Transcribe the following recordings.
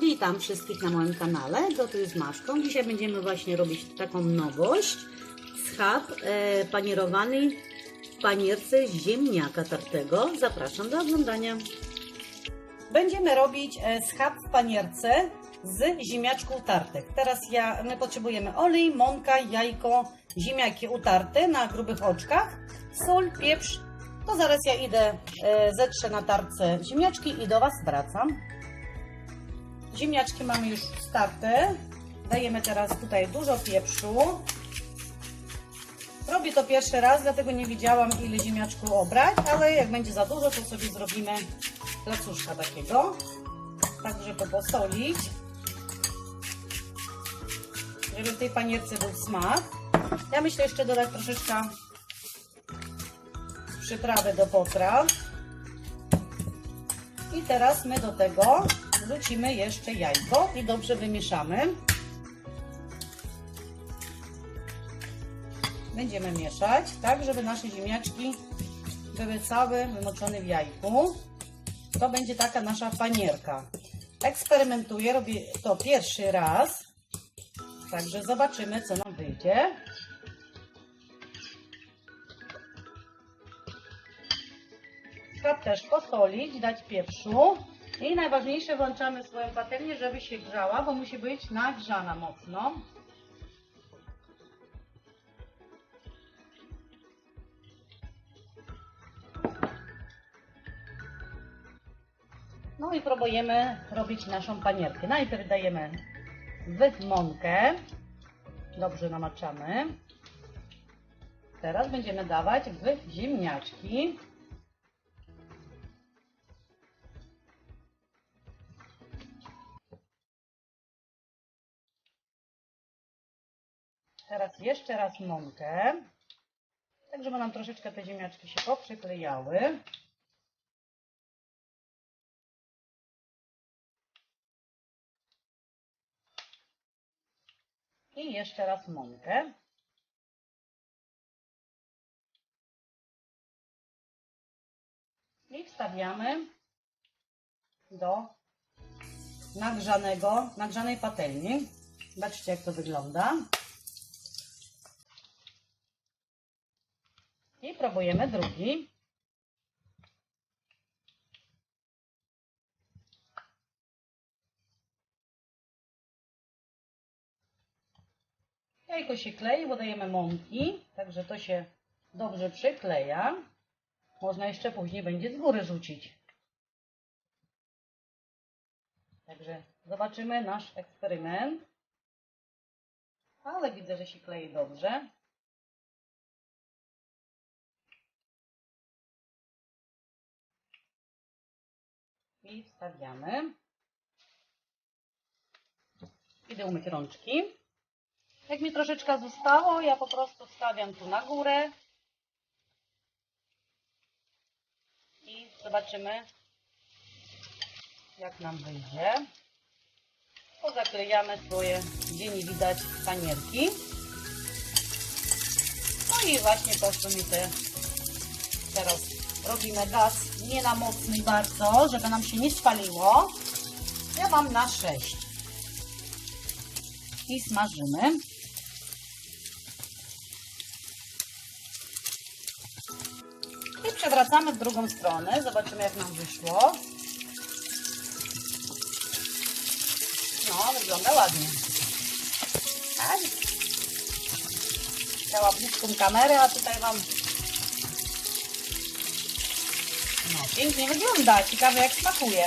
Witam wszystkich na moim kanale Gotuj z Maszką. Dzisiaj będziemy właśnie robić taką nowość. Schab e, panierowany w panierce ziemniaka tartego. Zapraszam do oglądania. Będziemy robić e, schab w panierce z ziemniaczków tartek. Teraz ja, my potrzebujemy olej, mąka, jajko, ziemniaki utarte na grubych oczkach, sól, pieprz. To zaraz ja idę, e, zetrzę na tarce ziemniaczki i do Was wracam. Ziemniaczki mamy już starte. Dajemy teraz tutaj dużo pieprzu. Robię to pierwszy raz, dlatego nie wiedziałam ile ziemniaczku obrać, ale jak będzie za dużo, to sobie zrobimy placuszka takiego. Tak, żeby posolić. Żeby w tej panierce był smak. Ja myślę jeszcze dodać troszeczkę przyprawy do potraw. I teraz my do tego wrzucimy jeszcze jajko i dobrze wymieszamy. Będziemy mieszać, tak żeby nasze ziemniaczki były całe wymoczone w jajku. To będzie taka nasza panierka. Eksperymentuję, robię to pierwszy raz. Także zobaczymy, co nam wyjdzie. Trzeba też posolić, dać pieprzu. I najważniejsze, włączamy swoją patelnię, żeby się grzała, bo musi być nagrzana mocno. No i próbujemy robić naszą panierkę. Najpierw dajemy mąkę. Dobrze namaczamy. Teraz będziemy dawać w ziemniaczki. Teraz jeszcze raz mąkę. Tak, żeby nam troszeczkę te ziemniaczki się poprzyklejały. I jeszcze raz mąkę. I wstawiamy do nagrzanego, nagrzanej patelni. Zobaczcie jak to wygląda. I próbujemy drugi. Jajko się klei, bo dajemy mąki, także to się dobrze przykleja. Można jeszcze później będzie z góry rzucić. Także zobaczymy nasz eksperyment. Ale widzę, że się klei dobrze. I wstawiamy. Idę umyć rączki. Jak mi troszeczkę zostało, ja po prostu wstawiam tu na górę. I zobaczymy, jak nam wyjdzie. Pozaklejamy swoje, gdzie nie widać, panierki. No i właśnie poszły mi te, teraz robimy gaz nie na mocny bardzo, żeby nam się nie spaliło. Ja mam na 6. I smażymy. I przewracamy w drugą stronę. Zobaczymy jak nam wyszło. No, wygląda ładnie. Tak. Chciała bliską kamerę, a tutaj Wam no, pięknie wygląda. Ciekawe jak smakuje.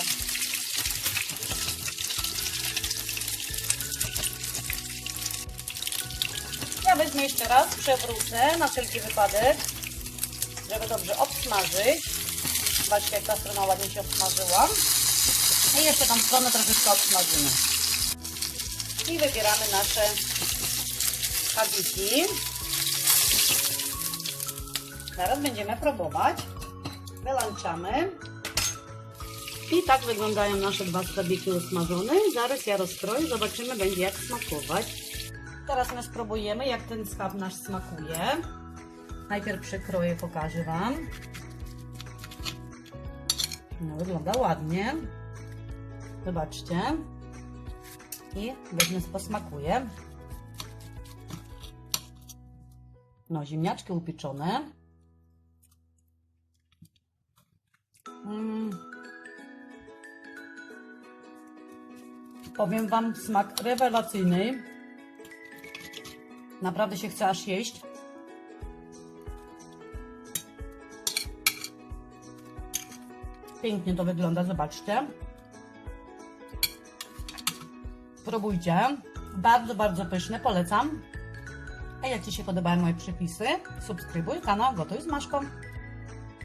Ja wezmę jeszcze raz, przewrócę na wszelki wypadek, żeby dobrze obsmażyć. Zobaczcie jak ta strona ładnie się obsmażyła. I jeszcze tą stronę troszeczkę obsmażymy. I wybieramy nasze schabiki. Zaraz będziemy próbować. Wyłączamy. I tak wyglądają nasze dwa schabiki usmażone. Zaraz ja rozkroję, zobaczymy będzie jak smakować. Teraz my spróbujemy jak ten schab nasz smakuje. Najpierw przykroję, pokażę Wam. No wygląda ładnie. Zobaczcie. i weźmy, posmakuję. No, ziemniaczki upieczone. Mm. Powiem Wam, smak rewelacyjny. Naprawdę się chce aż jeść. Pięknie to wygląda, zobaczcie. Próbujcie. Bardzo, bardzo pyszne, polecam. A jak Ci się podobają moje przepisy, subskrybuj kanał Gotuj z Maszką.